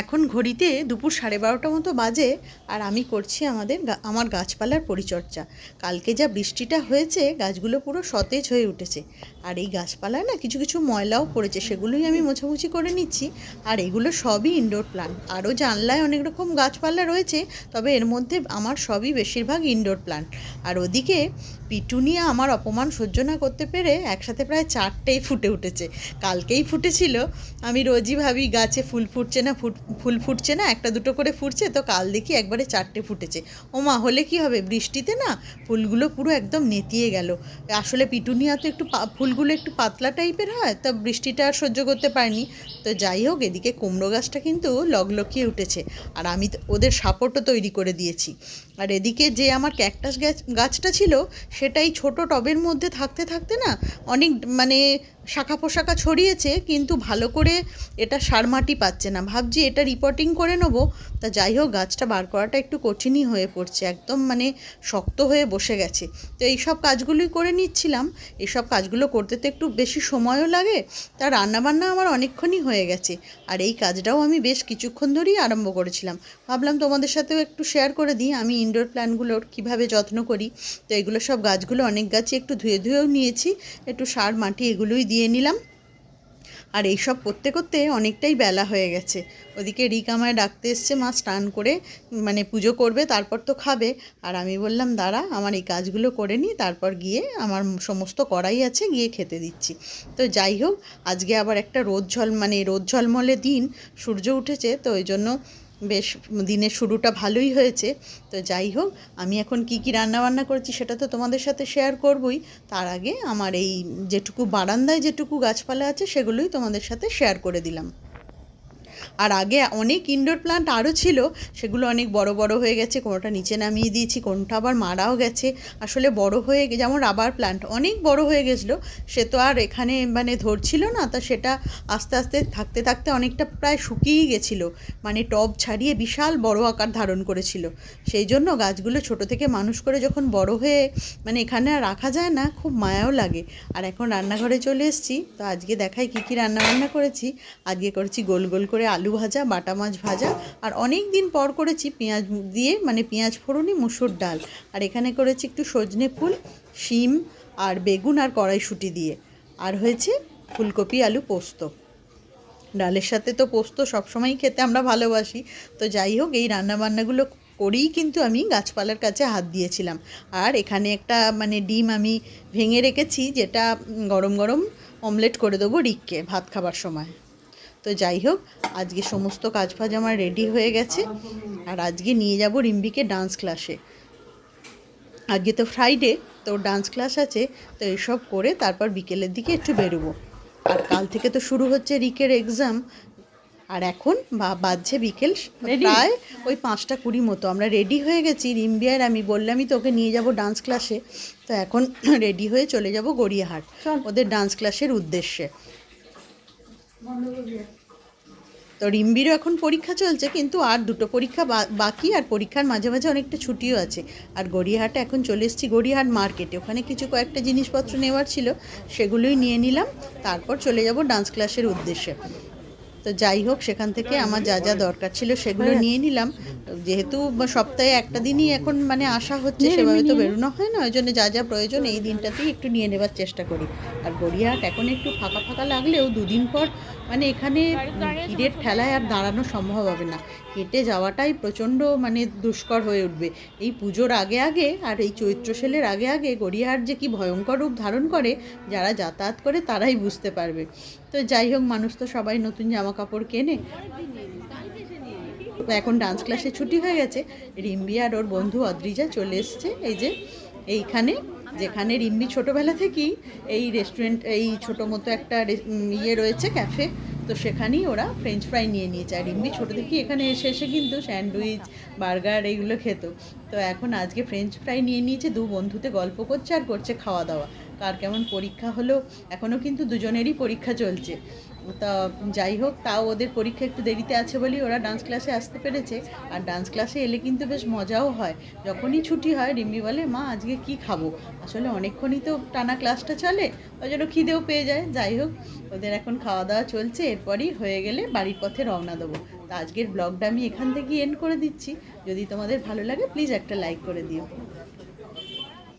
এখন ঘড়িতে দুপুর সাড়ে বারোটা মতো বাজে আর আমি করছি আমাদের আমার গাছপালার পরিচর্যা। কালকে যা বৃষ্টিটা হয়েছে, গাছগুলো পুরো সতেজ হয়ে উঠেছে। আর এই গাছপালায় না কিছু কিছু ময়লাও পড়েছে, সেগুলোই আমি মোছামুছি করে নিচ্ছি। আর এগুলো সবই ইনডোর প্লান্ট আরও জানলায় অনেক রকম গাছপালা রয়েছে, তবে এর মধ্যে আমার সবই বেশিরভাগ ইনডোর প্লান্ট আর ওদিকে পিটুনিয়া আমার অপমান সহ্য না করতে পেরে একসাথে প্রায় চারটেই ফুটে উঠেছে। কালকেই ফুটেছিল। আমি রোজই ভাবি গাছে ফুল ফুটছে না ফুট ফুল ফুটছে না, একটা দুটো করে ফুটছে, তো কাল দেখি একবারে চারটে ফুটেছে। ও মা হলে কি হবে? বৃষ্টিতে না ফুলগুলো পুরো একদম নেতিয়ে গেল। আসলে পিটুনিয়া তো একটু ফুলগুলো একটু পাতলা টাইপের হয়, তো বৃষ্টিটা আর সহ্য করতে পারিনি। তো যাই হোক, এদিকে কুমড়ো গাছটা কিন্তু লগলকিয়ে উঠেছে। আর আমি ওদের সাপোর্টও তৈরি করে দিয়েছি। আর এদিকে যে আমার ক্যাকটাস গাছ গাছটা ছিল, সেটাই ছোট টবের মধ্যে থাকতে থাকতে না অনেক মানে শাখা পোশাখা ছড়িয়েছে, কিন্তু ভালো করে এটা সার মাটি পাচ্ছে না। ভাবছি এটা রিপোর্টিং করে নেব। তা যাই হোক, গাছটা বার করাটা একটু কঠিনই হয়ে পড়ছে, একদম মানে শক্ত হয়ে বসে গেছে। তো এই সব কাজগুলোই করে নিচ্ছিলাম। এইসব কাজগুলো করতে তো একটু বেশি সময়ও লাগে। তা রান্নাবান্না আমার অনেকক্ষণই হয়ে গেছে। আর এই কাজটাও আমি বেশ কিছুক্ষণ ধরেই আরম্ভ করেছিলাম। ভাবলাম তোমাদের সাথেও একটু শেয়ার করে দিই। আমি ইনডোর প্ল্যান্টগুলোর কীভাবে যত্ন করি, তো এগুলো সব গাছগুলো অনেক গাছই একটু ধুয়ে ধুয়েও নিয়েছি, একটু সার, মাটি এগুলোই দিয়ে নিলাম। আর এইসব করতে করতে অনেকটাই বেলা হয়ে গেছে। ওদিকে রিক আমায় ডাকতে এসছে, মা স্নান করে মানে পুজো করবে, তারপর তো খাবে। আর আমি বললাম, দাঁড়া, আমার এই কাজগুলো করে নিই তারপর গিয়ে আমার সমস্ত কড়াই আছে, গিয়ে খেতে দিচ্ছি। তো যাই হোক, আজকে আবার একটা রোদ ঝল মানে রোদ ঝলমলে দিন, সূর্য উঠেছে, তো ওই জন্য বেশ দিনের শুরুটা ভালোই হয়েছে। তো যাই হোক, আমি এখন কি কি রান্না বান্না করেছি সেটা তো তোমাদের সাথে শেয়ার করবই। তার আগে আমার এই যেটুকু বারান্দায় যেটুকু গাছপালা আছে সেগুলোই তোমাদের সাথে শেয়ার করে দিলাম। আর আগে অনেক ইনডোর প্ল্যান্ট আরও ছিল, সেগুলো অনেক বড় বড় হয়ে গেছে, কোনোটা নিচে নামিয়ে দিয়েছি, কোনোটা আবার মারাও গেছে। আসলে বড় হয়ে যেমন রাবার প্ল্যান্ট অনেক বড় হয়ে গেছিল, সে তো আর এখানে মানে ধরছিল না, তা সেটা আস্তে আস্তে থাকতে থাকতে অনেকটা প্রায় শুকিয়েই গেছিল মানে টব ছাড়িয়ে বিশাল বড় আকার ধারণ করেছিল। সেই জন্য গাছগুলো ছোট থেকে মানুষ করে যখন বড় হয়ে মানে এখানে আর রাখা যায় না, খুব মায়াও লাগে। আর এখন রান্নাঘরে চলে এসেছি, তো আজকে দেখাই কী কী রান্না বান্না করেছি। আজকে করেছি গোল গোল করে আলু ভাজা, বাটা মাছ ভাজা আর অনেক দিন পর করেছি পেঁয়াজ দিয়ে মানে পেঁয়াজ ফোড়নি, মুসুর ডাল। আর এখানে করেছি একটু সজনে ফুল, শিম আর বেগুন আর কড়াইশুঁটি দিয়ে। আর হয়েছে ফুলকপি আলু পোস্ত। ডালের সাথে তো পোস্ত সবসময়ই খেতে আমরা ভালোবাসি। তো যাই হোক, এই রান্নাবান্নাগুলো করেই কিন্তু আমি গাছপালার কাছে হাত দিয়েছিলাম। আর এখানে একটা মানে ডিম আমি ভেঙে রেখেছি, যেটা গরম গরম অমলেট করে দেবো রিককে ভাত খাবার সময়। তো যাই হোক আজকে সমস্ত কাজ ফাজ আমার রেডি হয়ে গেছে। আর আজকে নিয়ে যাব রিম্বিকে ডান্স ক্লাসে আজকে তো ফ্রাইডে তো ডান্স ক্লাস আছে তো এসব করে তারপর বিকেলের দিকে একটু বেরোবো। আর কাল থেকে তো শুরু হচ্ছে রিকের এক্সাম আর এখন বা বাজছে বিকেল প্রায় ওই পাঁচটা কুড়ি মতো। আমরা রেডি হয়ে গেছি রিম্বি আর আমি বললামই তোকে নিয়ে যাব ডান্স ক্লাসে তো এখন রেডি হয়ে চলে যাব গড়িয়াহাট ওদের ডান্স ক্লাসের উদ্দেশ্যে। তো রিম্বিরও এখন পরীক্ষা চলছে, কিন্তু আর দুটো পরীক্ষা বাকি, আর পরীক্ষার মাঝে মাঝে অনেকটা ছুটিও আছে। আর গড়িয়াহাটে এখন চলে এসেছি গড়িয়াহাট মার্কেটে। ওখানে কিছু কয়েকটা জিনিসপত্র নেওয়ার ছিল, সেগুলোই নিয়ে নিলাম। তারপর চলে যাব ডান্স ক্লাসের উদ্দেশ্যে। তো যাই হোক সেখান থেকে আমার যা যা দরকার ছিল সেগুলো নিয়ে নিলাম। যেহেতু সপ্তাহে একটা দিনই এখন মানে আসা হচ্ছে সেভাবে তো বেরোনো হয় না ওই জন্য যা যা প্রয়োজন এই দিনটাতেই একটু নিয়ে নেবার চেষ্টা করি। আর গড়িয়াহাট এখন একটু ফাঁকা ফাঁকা লাগলেও দুদিন পর মানে এখানে ভিড়ের ঠেলায় আর দাঁড়ানো সম্ভব হবে না। হেঁটে যাওয়াটাই প্রচণ্ড মানে দুষ্কর হয়ে উঠবে। এই পুজোর আগে আগে আর এই চৈত্র সেলের আগে আগে গড়িয়াহাট যে কি ভয়ঙ্কর রূপ ধারণ করে যারা যাতায়াত করে তারাই বুঝতে পারবে। তো যাই হোক মানুষ তো সবাই নতুন জামা কাপড় কেনে। এখন ডান্স ক্লাসে ছুটি হয়ে গেছে। রিম্বি আর ওর বন্ধু অদ্রিজা চলে এসছে। এই যে, এইখানে, যেখানে রিম্বি ছোটোবেলা থেকেই এই রেস্টুরেন্ট এই ছোটো মতো একটা ইয়ে রয়েছে ক্যাফে তো সেখানেই ওরা ফ্রেঞ্চ ফ্রাই নিয়ে নিয়েছে। আর রিম্বি ছোটো থেকেই এখানে এসে এসে কিন্তু স্যান্ডউইচ বার্গার এইগুলো খেত। তো এখন আজকে ফ্রেঞ্চ ফ্রাই নিয়ে নিয়েছে, দু বন্ধুতে গল্প করছে আর করছে খাওয়া দাওয়া। কার কেমন পরীক্ষা হলো এখনও কিন্তু দুজনেরই পরীক্ষা চলছে। তা, যাই হোক, তাও ওদের পরীক্ষা একটু দেরিতে আছে বলেই ওরা ডান্স ক্লাসে আসতে পেরেছে। আর ডান্স ক্লাসে এলে কিন্তু বেশ মজাও হয়। যখনই ছুটি হয়, রিম্বি বলে, মা, আজকে কি খাব? আসলে অনেকক্ষণই তো টানা ক্লাসটা চলে, ওই জন্য খিদেও পেয়ে যায়। যাই হোক, ওদের এখন খাওয়া দাওয়া চলছে। এরপরই হয়ে গেলে বাড়ির পথে রওনা দেবো। তা, আজকের ব্লগটা আমি এখান থেকে এন্ড করে দিচ্ছি। যদি তোমাদের ভালো লাগে প্লিজ একটা লাইক করে দিও।